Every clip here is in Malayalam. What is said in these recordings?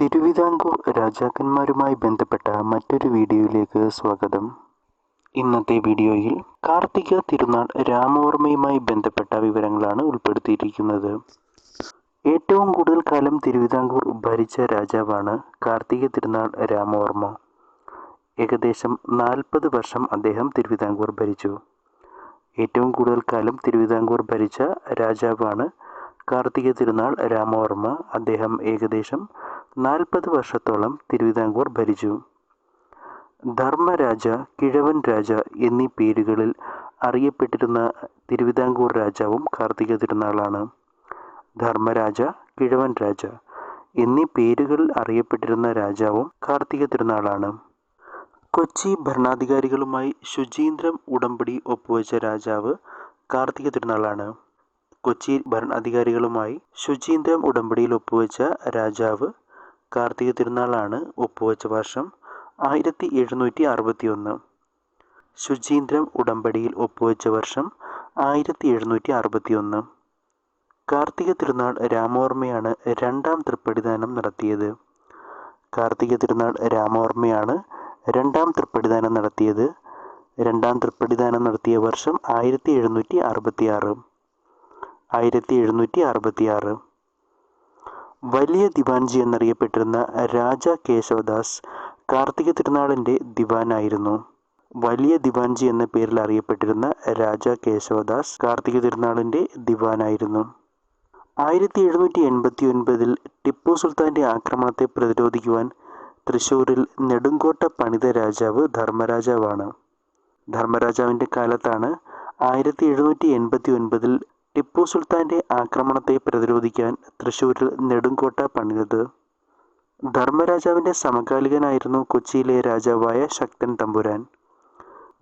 തിരുവിതാംകൂർ രാജാക്കന്മാരുമായി ബന്ധപ്പെട്ട മറ്റൊരു വീഡിയോയിലേക്ക് സ്വാഗതം. ഇന്നത്തെ വീഡിയോയിൽ കാർത്തിക തിരുനാൾ രാമവർമ്മയുമായി ബന്ധപ്പെട്ട വിവരങ്ങളാണ് ഉൾപ്പെടുത്തിയിരിക്കുന്നത്. ഏറ്റവും കൂടുതൽ കാലം തിരുവിതാംകൂർ ഭരിച്ച രാജാവാണ് കാർത്തിക തിരുനാൾ രാമവർമ്മ. ഏകദേശം നാൽപ്പത് വർഷം അദ്ദേഹം തിരുവിതാംകൂർ ഭരിച്ചു. ഏറ്റവും കൂടുതൽ കാലം തിരുവിതാംകൂർ ഭരിച്ച രാജാവാണ് കാർത്തിക തിരുനാൾ രാമവർമ്മ. അദ്ദേഹം ഏകദേശം നാൽപ്പത് വർഷത്തോളം തിരുവിതാംകൂർ ഭരിച്ചു. ധർമ്മരാജ കിഴവൻ രാജ എന്നീ പേരുകളിൽ അറിയപ്പെട്ടിരുന്ന തിരുവിതാംകൂർ രാജാവും കാർത്തിക തിരുനാളാണ്. ധർമ്മരാജ കിഴവൻ രാജ എന്നീ പേരുകളിൽ അറിയപ്പെട്ടിരുന്ന രാജാവും കാർത്തിക തിരുനാളാണ്. കൊച്ചി ഭരണാധികാരികളുമായി ശുചീന്ദ്രം ഉടമ്പടി ഒപ്പുവെച്ച രാജാവ് കാർത്തിക തിരുനാളാണ്. കൊച്ചി ഭരണാധികാരികളുമായി ശുചീന്ദ്രം ഉടമ്പടിയിൽ ഒപ്പുവെച്ച രാജാവ് കാർത്തിക തിരുനാളാണ് ഒപ്പുവെച്ച വർഷം ആയിരത്തി എഴുന്നൂറ്റി അറുപത്തി ഒന്ന് ശുചീന്ദ്രം ഉടമ്പടിയിൽ ഒപ്പുവെച്ച വർഷം ആയിരത്തി എഴുന്നൂറ്റി അറുപത്തി ഒന്ന് കാർത്തിക തിരുനാൾ രാമോർമ്മയാണ് രണ്ടാം തൃപ്പടിദാനം നടത്തിയത്. കാർത്തിക തിരുനാൾ രാമോർമ്മയാണ് രണ്ടാം തൃപ്പടിദാനം നടത്തിയത്. രണ്ടാം തൃപ്പടിദാനം നടത്തിയ വർഷം ആയിരത്തി എഴുന്നൂറ്റി അറുപത്തി ആറ് ആയിരത്തി എഴുന്നൂറ്റി അറുപത്തി ആറ് വലിയ ദിവാൻജി എന്നറിയപ്പെട്ടിരുന്ന രാജ കേശവദാസ് കാർത്തിക തിരുനാളിന്റെ ദിവാനായിരുന്നു. വലിയ ദിവാൻജി എന്ന പേരിൽ അറിയപ്പെട്ടിരുന്ന രാജ കേശവദാസ് കാർത്തിക തിരുനാളിന്റെ ദിവാനായിരുന്നു. ആയിരത്തി എഴുന്നൂറ്റി എൺപത്തി ഒൻപതിൽ ടിപ്പു സുൽത്താന്റെ ആക്രമണത്തെ പ്രതിരോധിക്കുവാൻ തൃശ്ശൂരിൽ നെടുങ്കോട്ട പണിത രാജാവ് ധർമ്മരാജാവാണ്. ധർമ്മരാജാവിന്റെ കാലത്താണ് ആയിരത്തി എഴുന്നൂറ്റി എൺപത്തി ഒൻപതിൽ ടിപ്പു സുൽത്താന്റെ ആക്രമണത്തെ പ്രതിരോധിക്കാൻ തൃശ്ശൂരിൽ നെടുങ്കോട്ട പണിതത്. ധർമ്മരാജാവിന്റെ സമകാലികനായിരുന്നു കൊച്ചിയിലെ രാജാവായ ശക്തൻ തമ്പുരാൻ.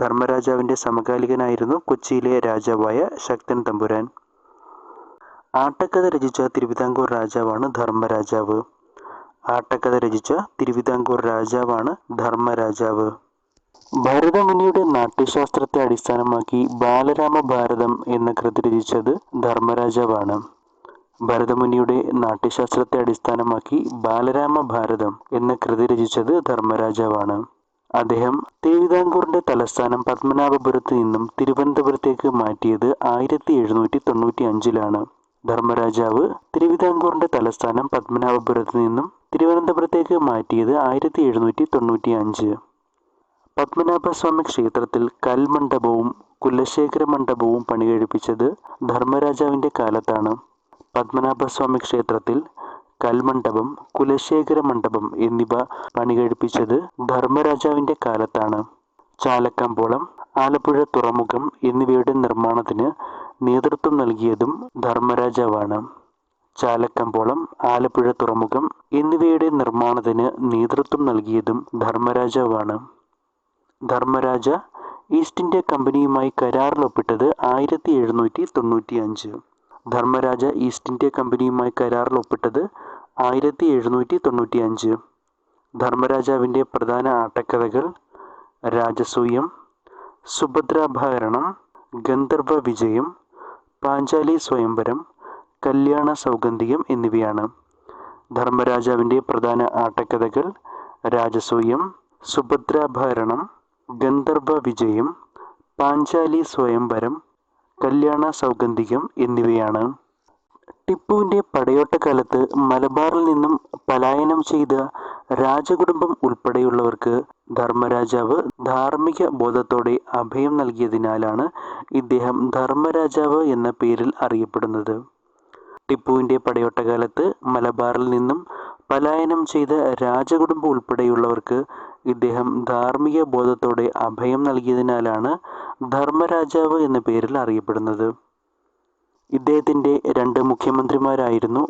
ധർമ്മരാജാവിന്റെ സമകാലികനായിരുന്നു കൊച്ചിയിലെ രാജാവായ ശക്തൻ തമ്പുരാൻ. ആട്ടക്കഥ രചിച്ച തിരുവിതാംകൂർ രാജാവാണ് ധർമ്മരാജാവ്. ആട്ടക്കഥ രചിച്ച തിരുവിതാംകൂർ രാജാവാണ് ധർമ്മരാജാവ്. ഭരതമുനിയുടെ നാട്യശാസ്ത്രത്തെ അടിസ്ഥാനമാക്കി ബാലരാമ ഭാരതം എന്ന കൃതി രചിച്ചത് ധർമ്മരാജാവാണ്. ഭരതമുനിയുടെ നാട്യശാസ്ത്രത്തെ അടിസ്ഥാനമാക്കി ബാലരാമ ഭാരതം എന്ന കൃതി രചിച്ചത് ധർമ്മരാജാവാണ്. അദ്ദേഹം തിരുവിതാംകൂറിന്റെ തലസ്ഥാനം പത്മനാഭപുരത്ത് നിന്നും തിരുവനന്തപുരത്തേക്ക് മാറ്റിയത് ആയിരത്തി എഴുന്നൂറ്റി തൊണ്ണൂറ്റി അഞ്ചിലാണ് ധർമ്മരാജാവ് തിരുവിതാംകൂറിന്റെ തലസ്ഥാനം പത്മനാഭപുരത്ത് നിന്നും തിരുവനന്തപുരത്തേക്ക് മാറ്റിയത് ആയിരത്തി എഴുന്നൂറ്റി തൊണ്ണൂറ്റി അഞ്ച് പത്മനാഭസ്വാമി ക്ഷേത്രത്തിൽ കൽമണ്ഡപവും കുലശേഖര മണ്ഡപവും പണികഴിപ്പിച്ചത് ധർമ്മരാജാവിന്റെ കാലത്താണ്. പത്മനാഭസ്വാമി ക്ഷേത്രത്തിൽ കൽമണ്ഡപം കുലശേഖര മണ്ഡപം എന്നിവ പണികഴിപ്പിച്ചത് ധർമ്മരാജാവിന്റെ കാലത്താണ്. ചാലക്കമ്പോളം ആലപ്പുഴ തുറമുഖം എന്നിവയുടെ നിർമ്മാണത്തിന് നേതൃത്വം നൽകിയതും ധർമ്മരാജാവാണ്. ചാലക്കമ്പോളം ആലപ്പുഴ തുറമുഖം എന്നിവയുടെ നിർമ്മാണത്തിന് നേതൃത്വം നൽകിയതും ധർമ്മരാജാവാണ്. ധർമ്മരാജ ഈസ്റ്റ് ഇന്ത്യ കമ്പനിയുമായി കരാറിലൊപ്പിട്ടത് ആയിരത്തി എഴുന്നൂറ്റി തൊണ്ണൂറ്റി അഞ്ച് ധർമ്മരാജ ഈസ്റ്റ് ഇന്ത്യ കമ്പനിയുമായി കരാറിലൊപ്പിട്ടത് ആയിരത്തി എഴുന്നൂറ്റി തൊണ്ണൂറ്റി അഞ്ച് ധർമ്മരാജാവിന്റെ പ്രധാന ആട്ടക്കഥകൾ രാജസൂയം സുഭദ്രാഭരണം ഗന്ധർവ വിജയം പാഞ്ചാലി സ്വയംവരം കല്യാണ സൗഗന്ധികം എന്നിവയാണ്. ധർമ്മരാജാവിന്റെ പ്രധാന ആട്ടക്കഥകൾ രാജസൂയം സുഭദ്രാഭരണം ഗന്ധർവ വിജയം പാഞ്ചാലി സ്വയംവരം കല്യാണ സൗഗന്ധികം എന്നിവയാണ്. ടിപ്പുവിന്റെ പടയോട്ടക്കാലത്ത് മലബാറിൽ നിന്നും പലായനം ചെയ്ത രാജകുടുംബം ഉൾപ്പെടെയുള്ളവർക്ക് ധർമ്മരാജാവ് ധാർമ്മിക ബോധത്തോടെ അഭയം നൽകിയതിനാലാണ് ഇദ്ദേഹം ധർമ്മരാജാവ് എന്ന പേരിൽ അറിയപ്പെടുന്നത്. ടിപ്പുവിന്റെ പടയോട്ടകാലത്ത് മലബാറിൽ നിന്നും പലായനം ചെയ്ത രാജകുടുംബം ഉൾപ്പെടെയുള്ളവർക്ക് ഇദ്ദേഹം ധാർമ്മിക ബോധത്തോടെ അഭയം നൽകിയതിനാലാണ് ധർമ്മരാജാവ് എന്ന പേരിൽ അറിയപ്പെടുന്നത്. ഇദ്ദേഹത്തിന്റെ രണ്ട് മുഖ്യമന്ത്രിമാരായിരുന്നു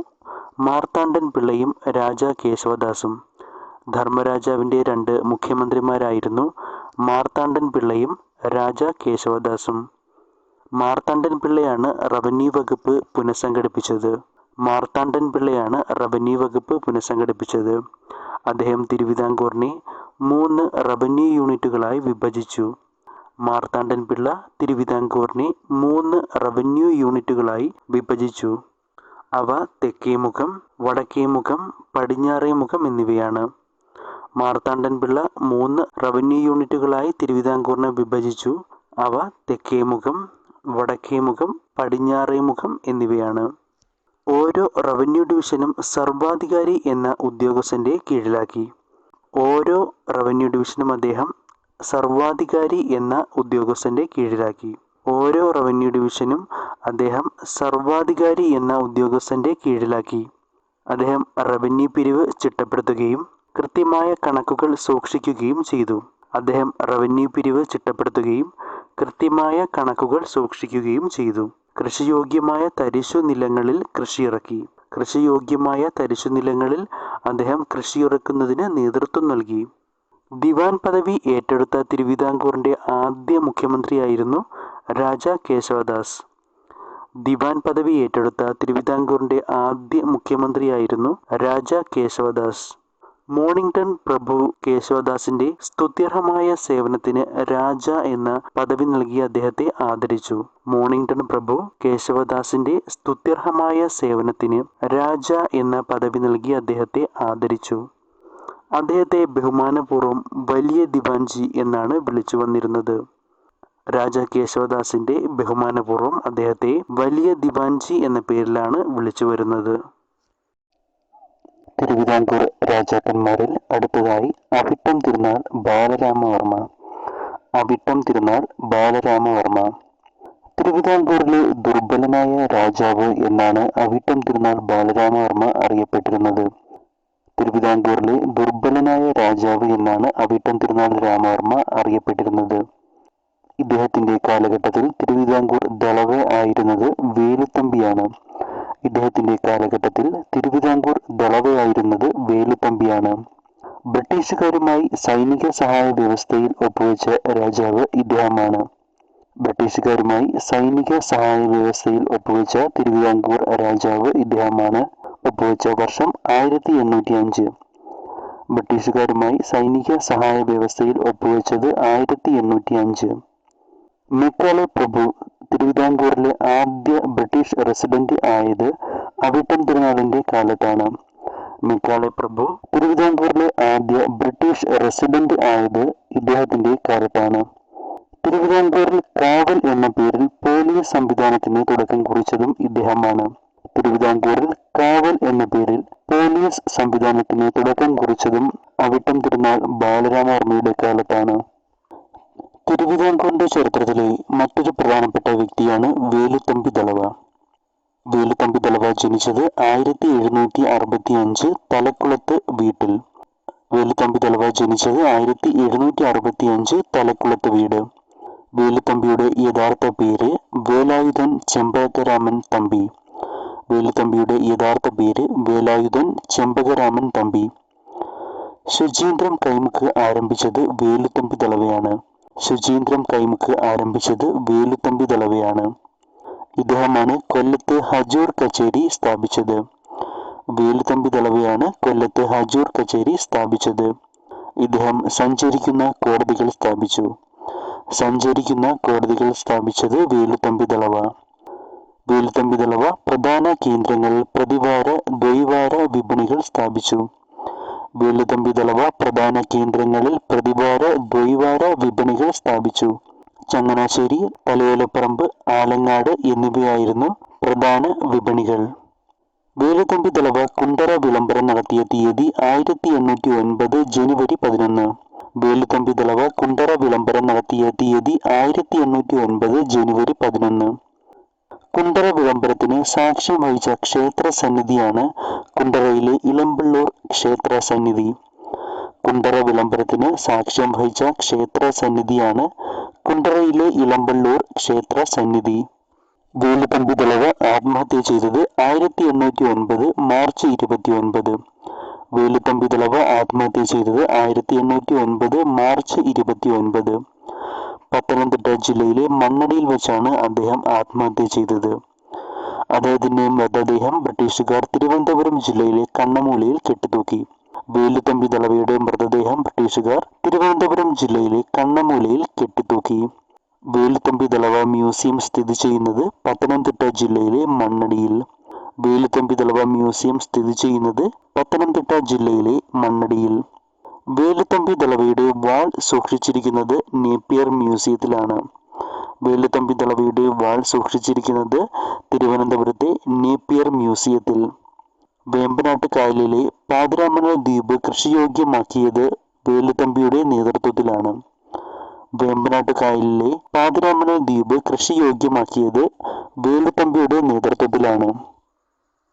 മാർത്താണ്ഡൻ പിള്ളയും രാജ കേശവദാസും. ധർമ്മരാജാവിന്റെ രണ്ട് മുഖ്യമന്ത്രിമാരായിരുന്നു മാർത്താണ്ഡൻ പിള്ളയും രാജ കേശവദാസും. മാർത്താണ്ഡൻ പിള്ളയാണ് റവന്യൂ വകുപ്പ് പുനഃസംഘടിപ്പിച്ചത്. മാർത്താണ്ഡൻ പിള്ളയാണ് റവന്യൂ വകുപ്പ് പുനഃസംഘടിപ്പിച്ചത്. അദ്ദേഹം തിരുവിതാംകൂറിനെ മൂന്ന് റവന്യൂ യൂണിറ്റുകളായി വിഭജിച്ചു. മാർത്താണ്ഡൻ പിള്ള തിരുവിതാംകൂറിനെ മൂന്ന് റവന്യൂ യൂണിറ്റുകളായി വിഭജിച്ചു. അവ തെക്കേമുഖം വടക്കേമുഖം പടിഞ്ഞാറേമുഖം എന്നിവയാണ്. മാർത്താണ്ഡൻ പിള്ള മൂന്ന് റവന്യൂ യൂണിറ്റുകളായി തിരുവിതാംകൂറിനെ വിഭജിച്ചു. അവ തെക്കേമുഖം വടക്കേമുഖം പടിഞ്ഞാറേമുഖം എന്നിവയാണ്. ഓരോ റവന്യൂ ഡിവിഷനും സർവാധികാരി എന്ന ഉദ്യോഗസ്ഥന്റെ കീഴിലാക്കി. ഓരോ റവന്യൂ ഡിവിഷനും അദ്ദേഹം സർവാധികാരി എന്ന ഉദ്യോഗസ്ഥന്റെ കീഴിലാക്കി. ഓരോ റവന്യൂ ഡിവിഷനും അദ്ദേഹം സർവാധികാരി എന്ന ഉദ്യോഗസ്ഥന്റെ കീഴിലാക്കി. അദ്ദേഹം റവന്യൂ പിരിവ് ചിട്ടപ്പെടുത്തുകയും കൃത്യമായ കണക്കുകൾ സൂക്ഷിക്കുകയും ചെയ്തു. അദ്ദേഹം റവന്യൂ പിരിവ് ചിട്ടപ്പെടുത്തുകയും കൃത്യമായ കണക്കുകൾ സൂക്ഷിക്കുകയും ചെയ്തു. കൃഷിയോഗ്യമായ തരിശു നിലങ്ങളിൽ കൃഷിയിറക്കി. കൃഷിയോഗ്യമായ തരിശു നിലങ്ങളിൽ അദ്ദേഹം കൃഷിയിറക്കുന്നതിന് നേതൃത്വം നൽകി. ദിവാൻ പദവി ഏറ്റെടുത്ത തിരുവിതാംകൂറിന്റെ ആദ്യ മുഖ്യമന്ത്രിയായിരുന്നു രാജ കേശവദാസ്. ദിവാൻ പദവി ഏറ്റെടുത്ത തിരുവിതാംകൂറിന്റെ ആദ്യ മുഖ്യമന്ത്രിയായിരുന്നു രാജ കേശവദാസ്. മോണിംഗ്ടൺ പ്രഭു കേശവദാസിന്റെ സ്തുത്യർഹമായ സേവനത്തിന് രാജ എന്ന പദവി നൽകി അദ്ദേഹത്തെ ആദരിച്ചു. മോണിംഗ്ടൺ പ്രഭു കേശവദാസിന്റെ സ്തുത്യർഹമായ സേവനത്തിന് രാജ എന്ന പദവി നൽകി അദ്ദേഹത്തെ ആദരിച്ചു. അദ്ദേഹത്തെ ബഹുമാനപൂർവം വലിയ ദിവാൻജി എന്നാണ് വിളിച്ചു വന്നിരുന്നത്. രാജ കേശവദാസിന്റെ ബഹുമാനപൂർവം അദ്ദേഹത്തെ വലിയ ദിവാൻജി എന്ന പേരിലാണ് വിളിച്ചു വരുന്നത്. തിരുവിതാംകൂർ രാജാക്കന്മാരിൽ അടുത്തതായി അവിട്ടം തിരുനാൾ ബാലരാമവർമ്മ. അവിട്ടം തിരുനാൾ ബാലരാമവർമ്മ. തിരുവിതാംകൂറിലെ ദുർബലനായ രാജാവ് എന്നാണ് അവിട്ടം തിരുനാൾ ബാലരാമവർമ്മ അറിയപ്പെട്ടിരുന്നത്. തിരുവിതാംകൂറിലെ ദുർബലനായ രാജാവ് എന്നാണ് അവിട്ടം തിരുനാൾ രാമവർമ്മ അറിയപ്പെട്ടിരുന്നത്. ഇദ്ദേഹത്തിന്റെ കാലഘട്ടത്തിൽ തിരുവിതാംകൂർ ദളവ് ആയിരുന്നത് വേലുത്തമ്പിയാണ്. ഇദ്ദേഹത്തിന്റെ കാലഘട്ടത്തിൽ തിരുവിതാംകൂർ ദളവയായിരുന്നത് വേലുത്തമ്പിയാണ് ബ്രിട്ടീഷുകാരുമായി സൈനിക സഹായ വ്യവസ്ഥയിൽ ഒപ്പുവെച്ച രാജാവ് ഇദ്ദേഹമാണ്. ബ്രിട്ടീഷുകാരുമായി സൈനിക സഹായ വ്യവസ്ഥയിൽ ഒപ്പുവെച്ച തിരുവിതാംകൂർ രാജാവ് ഇദ്ദേഹമാണ്. ഒപ്പുവെച്ച വർഷം ആയിരത്തി എണ്ണൂറ്റി അഞ്ച് ബ്രിട്ടീഷുകാരുമായി സൈനിക സഹായ വ്യവസ്ഥയിൽ ഒപ്പുവെച്ചത് ആയിരത്തി എണ്ണൂറ്റി അഞ്ച് മെക്കാലെ പ്രഭു തിരുവിതാംകൂറിലെ ആദ്യ ബ്രിട്ടീഷ് റെസിഡന്റ് ആയത് അവിട്ടം തിരുനാളിന്റെ കാലത്താണ്. മിക്കാളെ പ്രഭു തിരുവിതാംകൂറിലെ ആദ്യ ബ്രിട്ടീഷ് റെസിഡന്റ് ആയത് ഇദ്ദേഹത്തിന്റെ കാലത്താണ്. തിരുവിതാംകൂറിൽ കാവൽ എന്ന പേരിൽ പോലീസ് സംവിധാനത്തിന് തുടക്കം കുറിച്ചതും ഇദ്ദേഹമാണ്. തിരുവിതാംകൂറിൽ കാവൽ എന്ന പേരിൽ പോലീസ് സംവിധാനത്തിന് തുടക്കം കുറിച്ചതും അവിട്ടം തിരുനാൾ ബാലരാമവർമ്മയുടെ കാലത്താണ്. തിരുവിതാംകൂറിന്റെ ചരിത്രത്തിലെ മറ്റൊരു പ്രധാനപ്പെട്ട വ്യക്തിയാണ് വേലുത്തമ്പി ദളവ വേലുത്തമ്പി ദളവ ജനിച്ചത് ആയിരത്തി എഴുന്നൂറ്റി അറുപത്തി അഞ്ച് തലക്കുളത്ത് വീട്ടിൽ. വേലുത്തമ്പി ദളവ ജനിച്ചത് ആയിരത്തി എഴുന്നൂറ്റി അറുപത്തി അഞ്ച് തലക്കുളത്ത് വീട്. വേലുത്തമ്പിയുടെ യഥാർത്ഥ പേര് വേലായുധൻ ചെമ്പകരാമൻ തമ്പി. വേലുത്തമ്പിയുടെ യഥാർത്ഥ പേര് വേലായുധൻ ചെമ്പകരാമൻ തമ്പി. ശുചീന്ദ്രം കൈമുക്ക് ആരംഭിച്ചത് വേലുത്തമ്പി ദളവയാണ് ശുചീന്ദ്രം കൈമുക്ക് ആരംഭിച്ചത് വേലുത്തമ്പി ദളവയാണ്. ഇദ്ദേഹമാണ് കൊല്ലത്ത് ഹജൂർ കച്ചേരി സ്ഥാപിച്ചത്. വേലുത്തമ്പി ദളവയാണ് കൊല്ലത്ത് ഹജൂർ കച്ചേരി സ്ഥാപിച്ചത്. ഇദ്ദേഹം സഞ്ചരിക്കുന്ന കോടതികൾ സ്ഥാപിച്ചു. സഞ്ചരിക്കുന്ന കോടതികൾ സ്ഥാപിച്ചത് വേലുത്തമ്പി ദളവ. വേലുത്തമ്പി ദളവ പ്രധാന കേന്ദ്രങ്ങളിൽ പ്രതിവാര ദ്വൈവാര വിപണികൾ സ്ഥാപിച്ചു. വേലുത്തമ്പി ദളവ പ്രധാന കേന്ദ്രങ്ങളിൽ പ്രതിവാര ദ്വൈവാര വിപണികൾ സ്ഥാപിച്ചു. ചങ്ങനാശ്ശേരി തലയോലപ്പറമ്പ് ആലങ്ങാട് എന്നിവയായിരുന്നു പ്രധാന വിപണികൾ. വേലുത്തമ്പി ദളവ കുണ്ടറ വിളംബരം നടത്തിയ തീയതി ആയിരത്തി എണ്ണൂറ്റി ഒൻപത് ജനുവരി പതിനൊന്ന്. വേലുത്തമ്പി ദളവ കുണ്ടറ വിളംബരം നടത്തിയ തീയതി ആയിരത്തി എണ്ണൂറ്റി ഒൻപത് ജനുവരി പതിനൊന്ന്. കുണ്ടറ വിളംബരത്തിന് സാക്ഷ്യം വഹിച്ച ക്ഷേത്ര സന്നിധിയാണ് കുണ്ടറയിലെ ഇളമ്പള്ളൂർ ക്ഷേത്ര സന്നിധി കുണ്ടറ വിളംബരത്തിന് സാക്ഷ്യം വഹിച്ച ക്ഷേത്ര സന്നിധിയാണ് കുണ്ടറയിലെ ഇളമ്പള്ളൂർ ക്ഷേത്ര സന്നിധി വേലുത്തമ്പി ദളവ ആത്മഹത്യ ചെയ്തത് ആയിരത്തി എണ്ണൂറ്റി ഒൻപത് മാർച്ച് ഇരുപത്തി ഒൻപത് വേലുത്തമ്പി ദളവ ആത്മഹത്യ ചെയ്തത് ആയിരത്തി എണ്ണൂറ്റി ഒൻപത് മാർച്ച് ഇരുപത്തി ഒൻപത് പത്തനംതിട്ട ജില്ലയിലെ മണ്ണടിയിൽ വെച്ചാണ് അദ്ദേഹം ആത്മഹത്യ ചെയ്തത്. അദ്ദേഹത്തിന്റെ മൃതദേഹം ബ്രിട്ടീഷുകാർ തിരുവനന്തപുരം ജില്ലയിലെ കണ്ണമൂലയിൽ കെട്ടിത്തൂക്കി. വേലുത്തമ്പി ദളവയുടെ മൃതദേഹം ബ്രിട്ടീഷുകാർ തിരുവനന്തപുരം ജില്ലയിലെ കണ്ണമൂലയിൽ കെട്ടിത്തൂക്കി. വേലുത്തമ്പി ദളവ മ്യൂസിയം സ്ഥിതി ചെയ്യുന്നത് പത്തനംതിട്ട ജില്ലയിലെ മണ്ണടിയിൽ. വേലുത്തമ്പി ദളവ മ്യൂസിയം സ്ഥിതി ചെയ്യുന്നത് പത്തനംതിട്ട ജില്ലയിലെ മണ്ണടിയിൽ. വേലുത്തമ്പി ദളവയുടെ വാൾ സൂക്ഷിച്ചിരിക്കുന്നത് നേപ്പിയർ മ്യൂസിയത്തിലാണ്. വേലുത്തമ്പി ദളവയുടെ വാൾ സൂക്ഷിച്ചിരിക്കുന്നത് തിരുവനന്തപുരത്തെ നേപ്പിയർ മ്യൂസിയത്തിൽ. വേമ്പനാട്ട് കായലിലെ പാതിരാമണ ദ്വീപ് കൃഷിയോഗ്യമാക്കിയത് വേലുത്തമ്പിയുടെ നേതൃത്വത്തിലാണ്. വേമ്പനാട്ട് കായലിലെ പാതിരാമണ ദ്വീപ് കൃഷിയോഗ്യമാക്കിയത് വേലുത്തമ്പിയുടെ നേതൃത്വത്തിലാണ്.